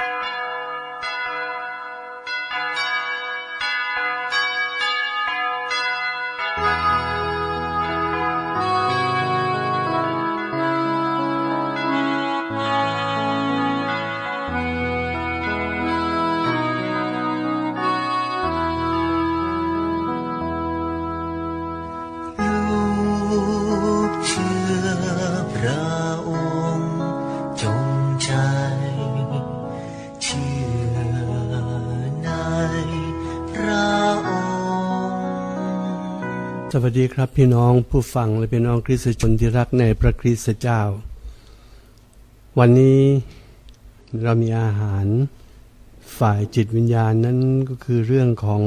ลู สวัสดีครับพี่น้องผู้ฟังและพี่น้องคริสตชนที่รักในพระคริสตเจ้า วันนี้เรามีอาหารฝ่ายจิตวิญญาณนั้นก็คือเรื่องของ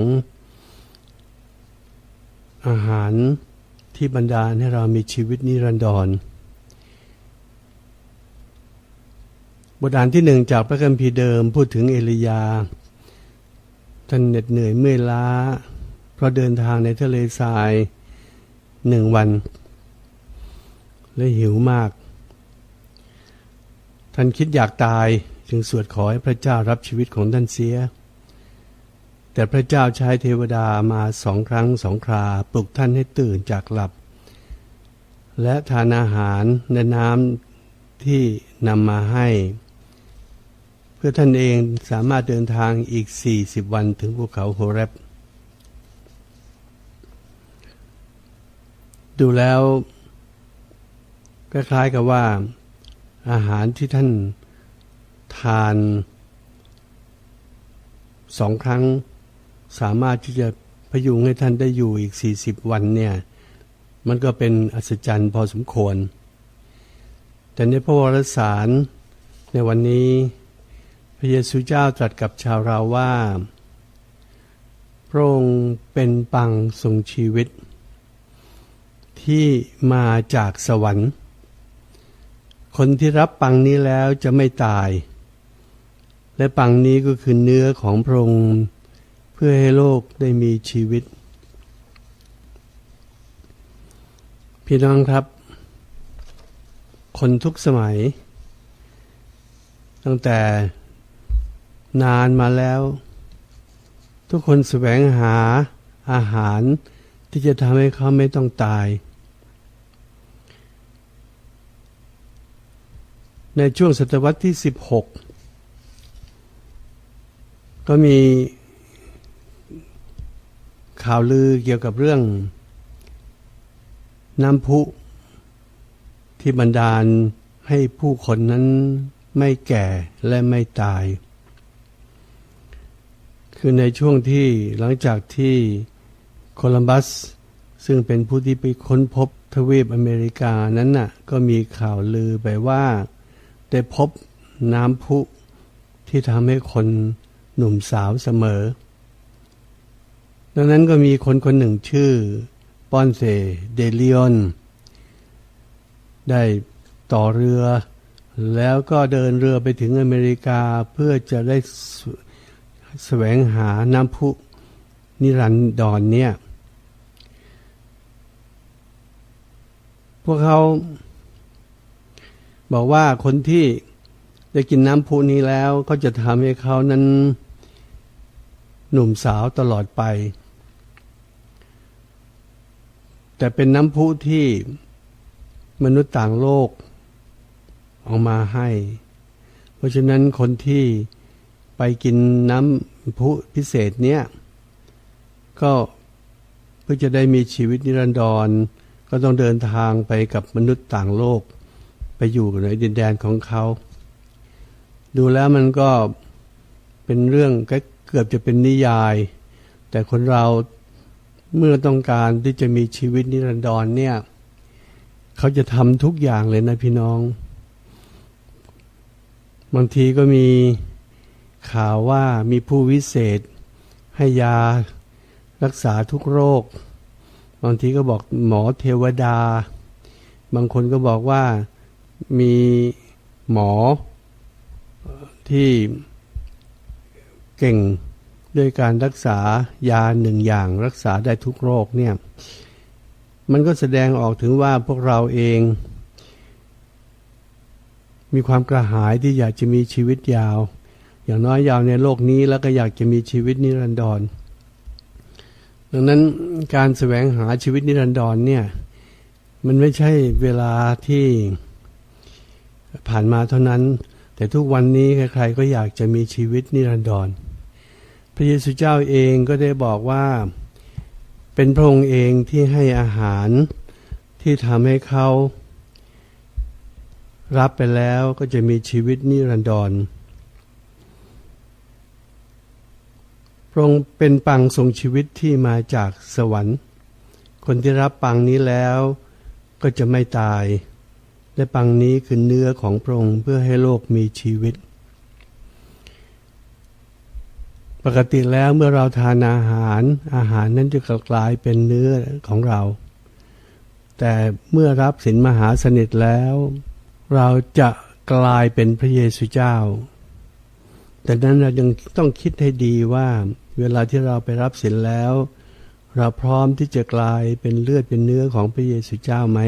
อาหารที่บรรดาให้เรามีชีวิตนิรันดรบทอ่านที่หนึ่งจากพระคัมภีร์เดิมพูดถึงเอลียาท่านเหน็ดเหนื่อยเมื่อยล้า ราะเดินทางในทะเลทรายหนึ่งวัน และหิวมาก ท่านคิดอยากตายจึงสวดขอให้พระเจ้ารับชีวิตของท่านเสีย แต่พระเจ้าใช้เทวดามาสองครั้งสองคราปลุกท่านให้ตื่นจากหลับ และทานอาหารและน้ำที่นำมาให้ เพื่อท่านเองสามารถเดินทางอีก 40 วันถึงภูเขาโฮเรบ ดูแล้วคล้ายๆกับว่าอาหารที่ท่านทานสองครั้งสามารถที่จะพยุงให้ท่านได้อยู่อีก 40 วันเนี่ย มันก็เป็นอัศจรรย์พอสมควร แต่ในพระวรสารในวันนี้ พระเยซูเจ้าตรัสกับชาวเราว่า พระองค์เป็นปังทรงชีวิต ที่มาจากสวรรค์ คนที่รับปังนี้แล้วจะไม่ตาย และปังนี้ก็คือเนื้อของพระองค์เพื่อให้โลกได้มีชีวิต พี่น้องครับ คนทุกสมัย ตั้งแต่นานมาแล้ว ทุกคนแสวงหาอาหารที่จะทำให้เขาไม่ต้องตาย ในช่วงศตวรรษที่ 16 ก็มีข่าวลือเกี่ยวกับเรื่อง น้ำพุที่บันดาลให้ผู้คนนั้นไม่แก่และไม่ตาย คือในช่วงที่หลังจากที่โคลัมบัส ซึ่งเป็นผู้ที่ไปค้นพบทวีปอเมริกานั้นน่ะก็มีข่าวลือไปว่า ได้พบน้ำพุที่ทำให้คนหนุ่มสาวเสมอ ดังนั้นก็มีคนคนหนึ่งชื่อปอนเซเดลิออนได้ต่อเรือ แล้วก็เดินเรือไปถึงอเมริกาเพื่อจะได้สแสวงหาน้ำพุนิรันดรเนี่ย พวกเขา บอกว่าคนที่ได้กินน้ำพุนี้แล้วก็จะทำให้เขานั้นหนุ่มสาวตลอดไป แต่เป็นน้ำพุที่มนุษย์ต่างโลกออกมาให้ เพราะฉะนั้นคนที่ไปกินน้ำพุพิเศษเนี้ยก็เพื่อจะได้มีชีวิตนิรันดรก็ต้องเดินทางไปกับมนุษย์ต่างโลก ไปอยู่ในดินแดนของเขา ดูแล้วมันก็เป็นเรื่องเกือบจะเป็นนิยาย แต่คนเราเมื่อต้องการที่จะมีชีวิตนิรันดรเนี่ย เขาจะทำทุกอย่างเลยนะพี่น้อง บางทีก็มีข่าวว่ามีผู้วิเศษ ให้ยารักษาทุกโรค บางทีก็บอกหมอเทวดา บางคนก็บอกว่า มีหมอที่เก่งด้วยการรักษายาหนึ่งอย่างรักษาได้ทุกโรคเนี่ยมันก็แสดงออกถึงว่าพวกเราเอง มีความกระหายที่อยากจะมีชีวิตยาว อย่างน้อยยาวในโลกนี้แล้วก็อยากจะมีชีวิตนิรันดร ดังนั้นการแสวงหาชีวิตนิรันดรเนี่ยมันไม่ใช่เวลาที่ ผ่านมาเท่านั้น แต่ทุกวันนี้ใครๆก็อยากจะมีชีวิตนิรันดร พระเยซูเจ้าเองก็ได้บอกว่า เป็นพระองค์เองที่ให้อาหารที่ทำให้เขารับไปแล้วก็จะมีชีวิตนิรันดร พระองค์เป็นปังทรงชีวิตที่มาจากสวรรค์ คนที่รับปังนี้แล้วก็จะไม่ตาย และปังนี้คือเนื้อของพระองค์เพื่อให้โลกมีชีวิต ปกติแล้วเมื่อเราทานอาหาร อาหารนั้นจะกลายเป็นเนื้อของเรา แต่เมื่อรับสินมหาสนิทแล้ว เราจะกลายเป็นพระเยซูเจ้า แต่นั้นเรายังต้องคิดให้ดีว่า เวลาที่เราไปรับสินแล้ว เราพร้อมที่จะกลายเป็นเลือดเป็นเนื้อของพระเยซูเจ้าไหม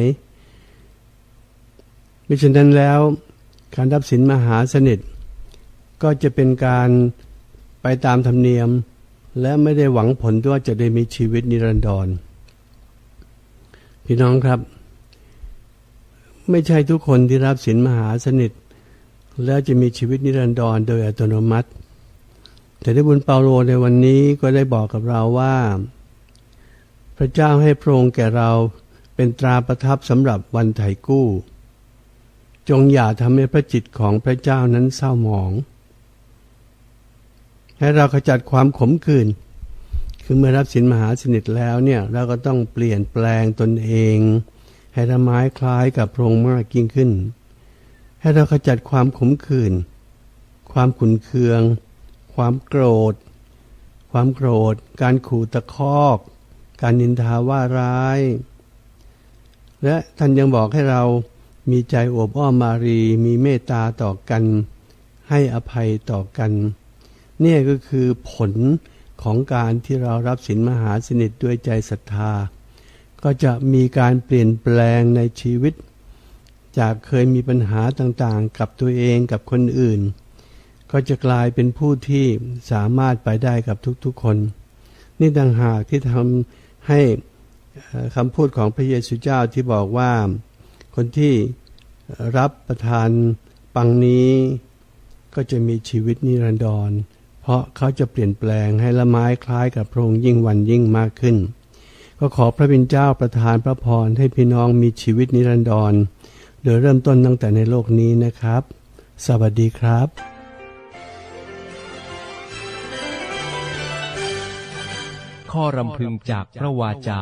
มิฉะนั้นแล้วการรับสินมหาสนิท ก็จะเป็นการไปตามธรรมเนียม และไม่ได้หวังผลว่าจะได้มีชีวิตนิรันดร พี่น้องครับ ไม่ใช่ทุกคนที่รับสินมหาสนิท แล้วจะมีชีวิตนิรันดรโดยอัตโนมัติ แต่ได้บุญเปาโลในวันนี้ก็ได้บอกกับเราว่า พระเจ้าให้พระองค์แก่เราเป็นตราประทับสำหรับวันไถ่กู้ จงอย่าทำให้พระจิตของพระเจ้านั้นเศร้าหมอง ให้เราขจัดความขมขื่นคือเมื่อรับสินมหาสนิทแล้วเนี่ยเราก็ต้องเปลี่ยนแปลงตนเอง ให้ละไม้คล้ายกับพระองค์มากยิ่งขึ้น ให้เราขจัดความขมขื่นความขุนเคือง ความโกรธ ความโกรธ การขู่ตะคอก การนินทาว่าร้าย และท่านยังบอกให้เรา มีใจโอบอ้อมมารี มีเมตตาต่อกัน ให้อภัยต่อกัน เนี่ยก็คือผลของการที่เรารับสินมหาสนิทด้วยใจศรัทธา ก็จะมีการเปลี่ยนแปลงในชีวิต จากเคยมีปัญหาต่างๆ กับตัวเองกับคนอื่น ก็จะกลายเป็นผู้ที่สามารถไปได้กับทุกๆคน นี่ต่างหากที่ทำให้คำพูดของพระเยซูเจ้าที่บอกว่า คนที่รับประทานปังนี้ก็จะมีชีวิตนิรันดร เพราะเขาจะเปลี่ยนแปลงให้ละไม้คล้ายกับพระองค์ยิ่งวันยิ่งมากขึ้น ก็ขอพระบิณเจ้าประทานพระพรให้พี่น้องมีชีวิตนิรันดร โดยเริ่มต้นตั้งแต่ในโลกนี้นะครับ สวัสดีครับข้อรำพึงจากพระวาจา